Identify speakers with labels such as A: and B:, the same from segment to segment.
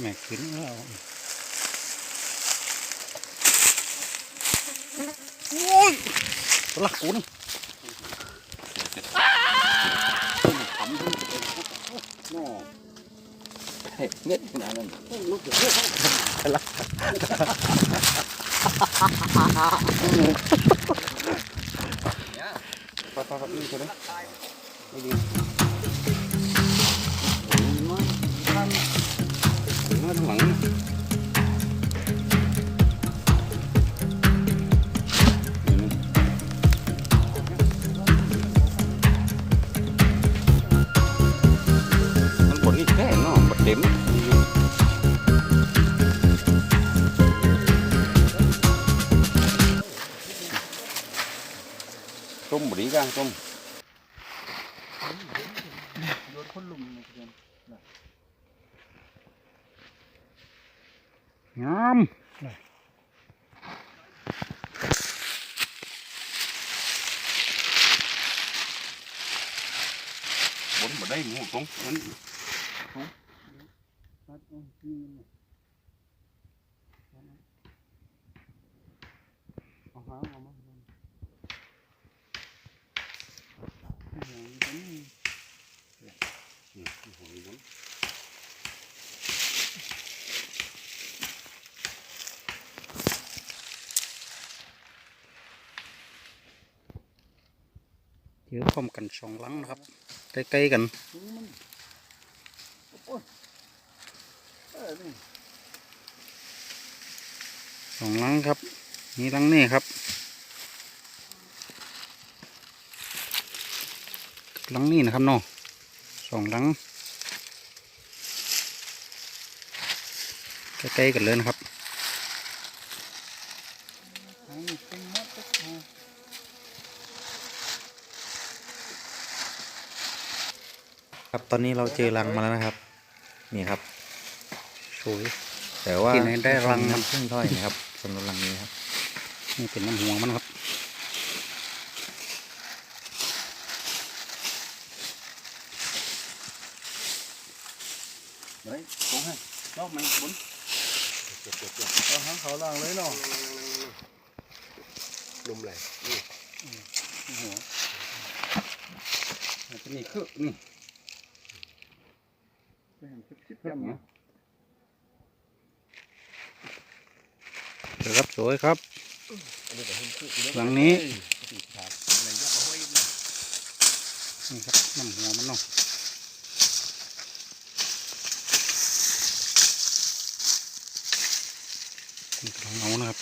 A: แม่ขึ้นแล้วโอ้ยตัวละกูนี่
B: ทำให้โน่เน็ตขนาดนั้นลูกเสือไปไปไปนี่คนนี้ไม่ดี มาทางหลังมันบดนี่แค่นาะบดเต็มต้มบดีกันต้ม
A: โดนคนลุม งาม
B: บนบดได้หมูตรงนั้นเอาหางเอามานี่หัวนี่บน
A: เยอพร้อมกันสองหลังนะครับ ใกล้ๆกันสองหลังครับ นี่หลังนี่ครับหลังนี่นะครับเนาะสองหลังใกล้ๆกันเลยนะครับ
C: ครับตอนนี้เราเจอรังมาแล้วนะครับ นี่ครับ
A: สวย
C: แต่ว่า
A: ที่ไหนได้รัง
C: น้ำผึ้งถ้อยนะครับสำหรับรังนี้ครับ
A: นี่เป็นน้ำหัวมันครับ
B: เฮ้ยตรงให้รอบมันบน
A: เอาหางเขาล่างเลยเนาะ
B: ลุมเลย
A: หัวมันจะมีคือนี่
B: เพิ่มนะ
A: เดี๋ยวครับสวยครับ หลังนี้นี่ครับน้ำหัวมันเนาะนี่กำลังเอานะครับ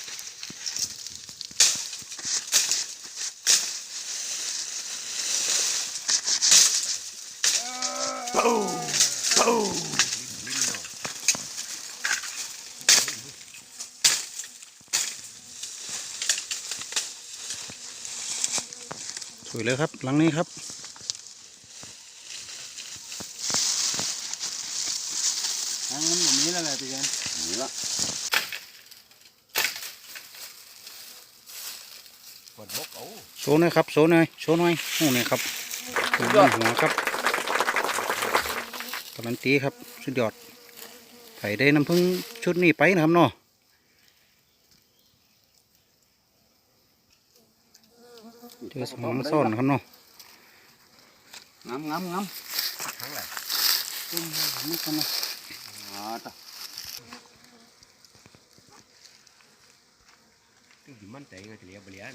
A: ส ยเลยครับ หลังนี้ครับ
B: ทางนั้นแบบนี้แล้วแหละพี่กันนี่ละกดบกเอา
A: โชว์หน่อยครับโชว์หน่อยโชว์หน่อยโอ้นี่ครับดูน้ำหัวครับการันตีครับ สุดยอดไผ่ได้น้ำพึ่งชุดนี้ไปนะครับเนาะ เจอสมองมันซ่อนนะครับเนาะ
B: งามงามงามทางไหน
A: นี่กันนะ
B: อ่าจ้ะ
D: ที่มันแต่งก็จะเลี้ยบเลี้ยน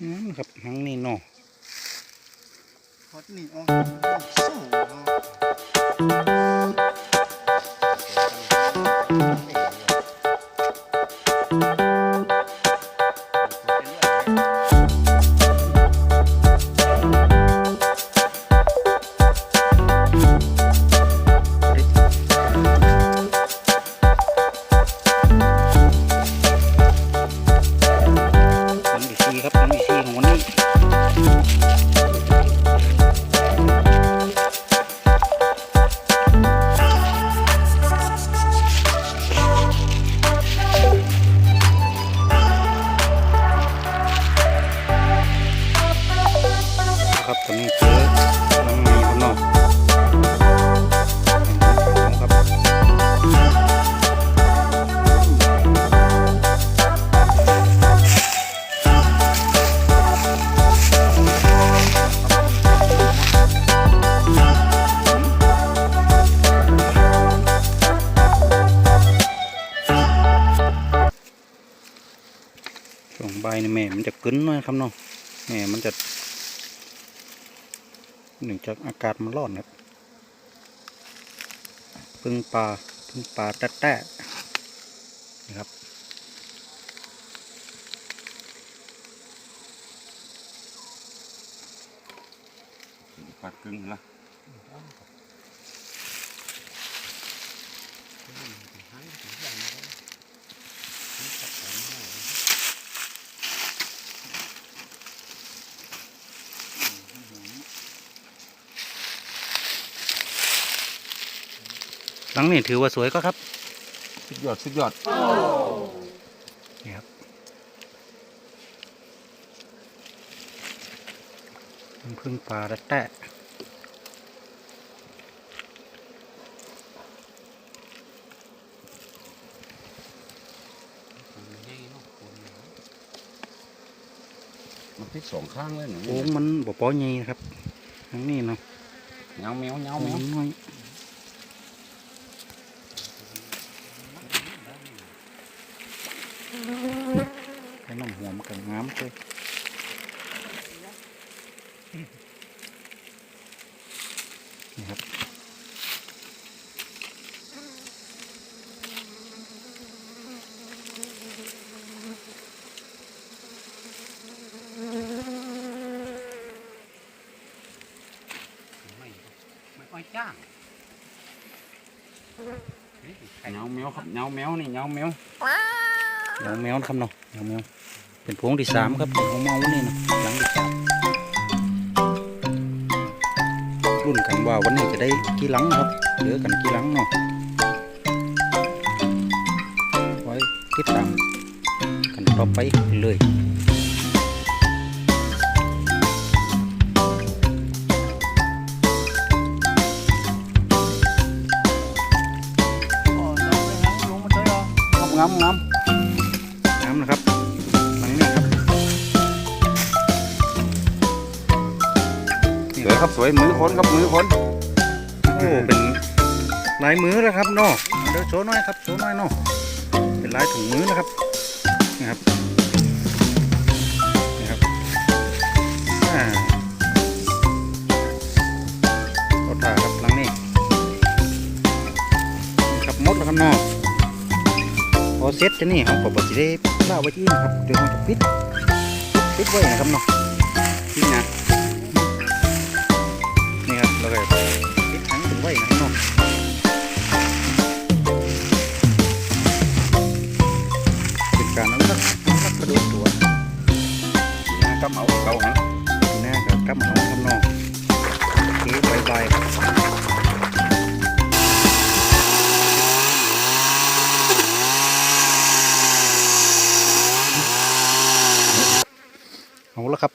A: อืมครับหางนี่เนาะ
B: พอดนี่อ๋อ
A: ม่มันจะกึ้นหน่อยครับเนาะแม่มันจะเนื่องจากอากาศมันร้อนครับพึ่งปลาพึ่งปลาแตะแตะนะครับ
B: ปลาครึ่งละ
A: หลังนี่ถือว่าสวยก็ครับ
B: สุดยอดสุดยอด
A: นี่ครับพึ่งปลาแตะแตะ
B: มันพลิกสองข้างเลยหนู
A: โค้งมันบ่ปอใหญ่นะครับทั้งนี้เนาะ
B: เงาแมวเงา
A: โค้
B: แมว
A: งน้อยไอ้น้ำหั วมันก็งามเลยนี่ครับ
D: ไม่ไม่อ้อยจ้าง
B: เงาแมวครับเงาแมวนี่เงาแมว
A: เหนียวแมวนะครับเนาะเหนียวแมว เป็นพวงที่สามครับของเมานี่นะหลังที่สามรุ่นกันว่าวันนี้จะได้กี่หลังครับเหลือกันกี่หลังเนาะไว้ติดตามกันต่อไปเลย
B: สวยครับสวยมือคนครับมือคน
A: โอ้เป็นลายมือแล้วครับเนาะเดี๋ยวโชว์หน่อยครับโชว์หน่อยเนาะเป็นลายถุงมือนะครับนี่ครับนี่ครับอ่าเอาถ่าครับหลังนี้นะครับมดแล้วครับเนาะพอเซ็ตจะนี่เขาก็บอสิได้ล่าไว้ที่นะครับเดี๋ยวเราจะปิดปิดไว้นะครับเนาะ
B: ที่ไง
A: นี่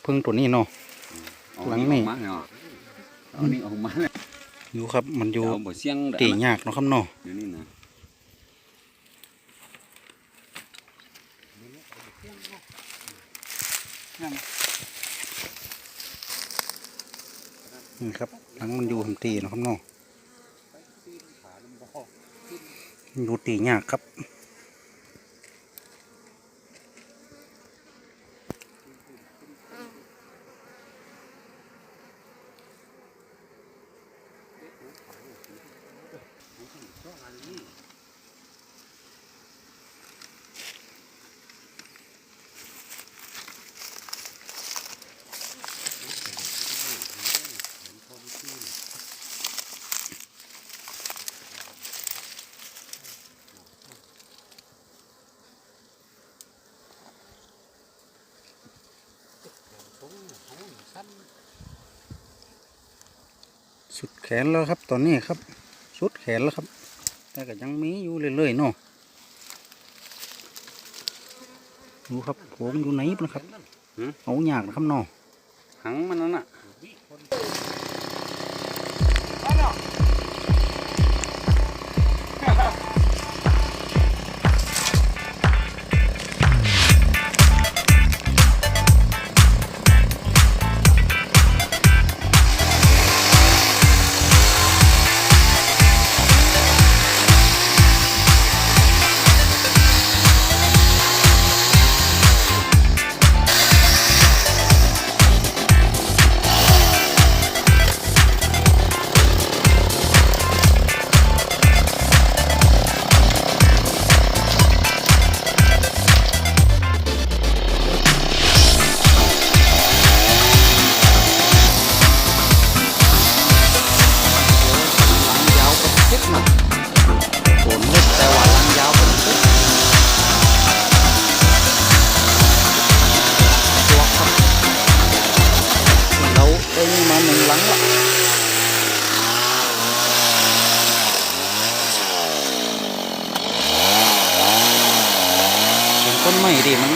A: พึ่งตัวนี้เนาะ หลังนี่
B: เอามาเนาะเอานี่ออกมาเลย
A: อยู่ครับมันอยู่
B: เอาบ่เสียง
A: ตียากเนาะครับเนาะ
B: เดี๋ยวนี้นะ
A: นี่ครับหลังมันอยู่ทำตีเนาะครับเนาะอยู่ตียากครับ แขนแล้วครับตอนนี้ครับสุดแขนแล้วครับ แต่ก็ยังมีอยู่เรื่อยๆเนาะดูครับผมอยู่ไหนนะครับเอายากนะครับเนาะ
B: หังมันนั่นน่ะ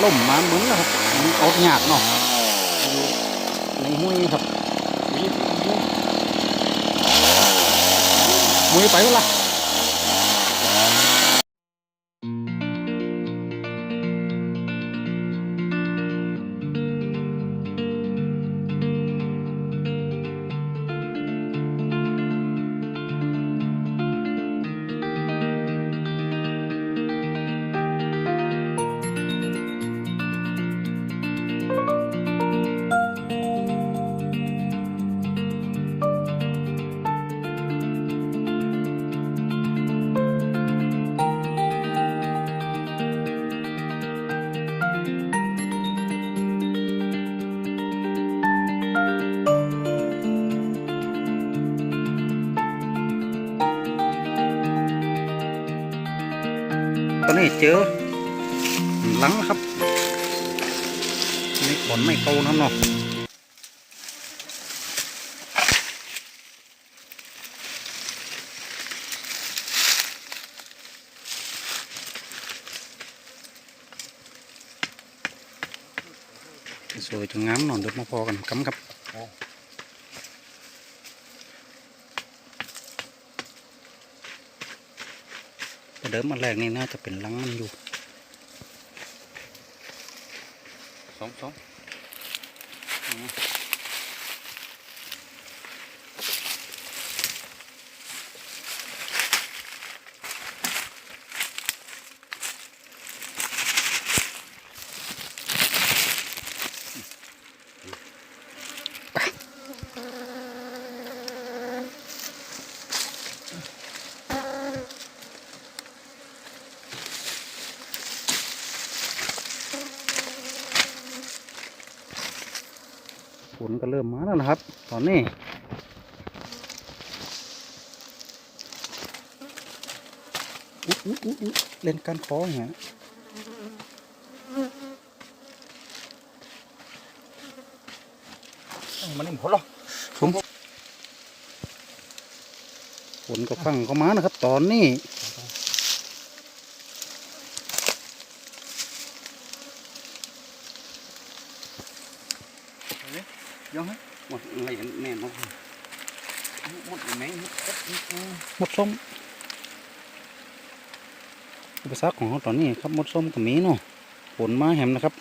E: ล่มมาเหมือนนะครับมันเอาหยาดเนาะอยู่ในห้วยครับ
D: มีมี
E: มุ้ยไปวะล่ะ เจอหลังครับนี่ขนไม่เกาน้ำเนาะสวยจงงามนอนเดี๋ยวมาพอกันกำครับ แต่ เดิมอันแรกนี่น่าจะเป็นลังมันอยู่
D: สองสอง
E: ก็เริ่มมาแล้วนะครับ ตอนนี้อุ๊ยอุ๊ยอุ๊ยอุ๊ยเล่นการคออย่างเงี้ย
D: มันนี่พอหรอ
E: ผมฝนก็ฟังเข้ามานะครับ ตอนนี้
D: ยังฮะหมดอะไรแน่นอนหมดไหมหมด
E: ห มดส้มอุปสรรคของเขาตอนนี้ครับมดส้มกับมีเนาะฝนมาแหมนะครับ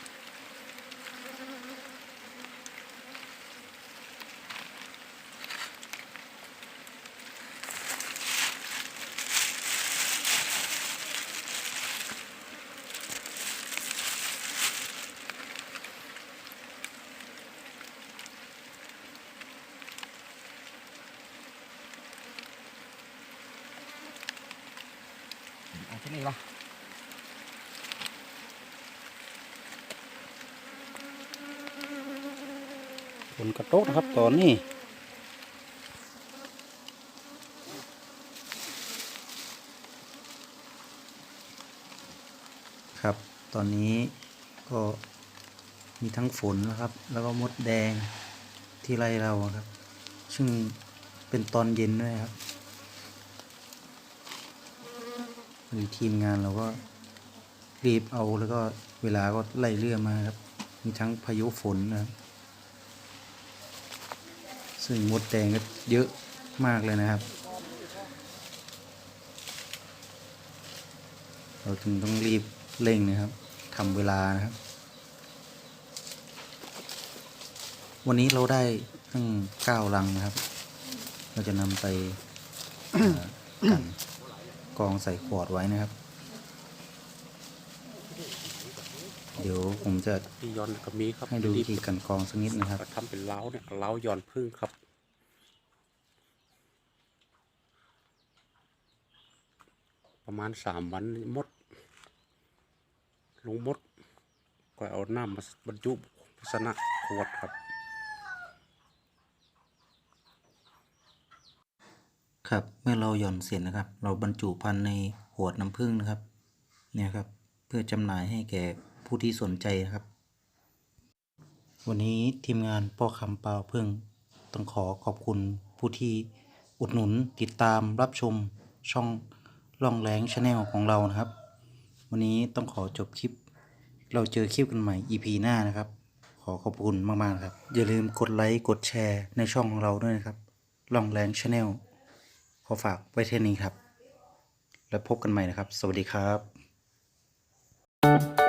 E: ระโตกนะครับตอนนี้
A: ครับ ตอนนี้ก็มีทั้งฝนนะครับ แล้วก็มดแดงที่ไล่เราอะครับ ซึ่งเป็นตอนเย็นด้วยครับหรือทีมงานเราก็รีบเอาแล้วก็เวลาก็ไล่เรื่อมาครับ มีทั้งพายุฝนนะครับ ซึ่งมดแดงก็เยอะมากเลยนะครับ เราจึงต้องรีบเร่งนะครับทำเวลานะครับ วันนี้เราได้ตั้งเก้าลังนะครับ เราจะนำไปกันกองใส่ขวดไว้นะครับ เดี๋ยวผมจะ
B: ที่ย้อนก็มีครับ
A: ให้ดูวิธีกันกองสักนิดนะครับ
B: ทำเป็นเล้าเนี่ยเล้าย้อนพึ่งครับประมาณสามวันมด ลงมด ก็เอาน้ำมาบรรจุภาชนะขวดครับ
A: ครับเมื่อเราหย่อนเสร็จนะครับ เราบรรจุพันธุ์ในขวดน้ำผึ้งนะครับ เนี่ยครับ เพื่อจำหน่ายให้แก่ ผู้ที่สนใจนะครับ วันนี้ทีมงานพ่อคำเปล่าเพึ่งต้องขอขอบคุณผู้ที่อุดหนุนติดตามรับชมช่องล่องแรงชาแนลของเรานะครับ วันนี้ต้องขอจบคลิป เราเจอคลิปกันใหม่ EP หน้านะครับ ขอขอบคุณมากๆนะครับ อย่าลืมกดไลค์กดแชร์ในช่องของเราด้วยนะครับล่องแรงชาแนลขอฝากไว้เท่านี้ครับ แล้วพบกันใหม่นะครับ สวัสดีครับ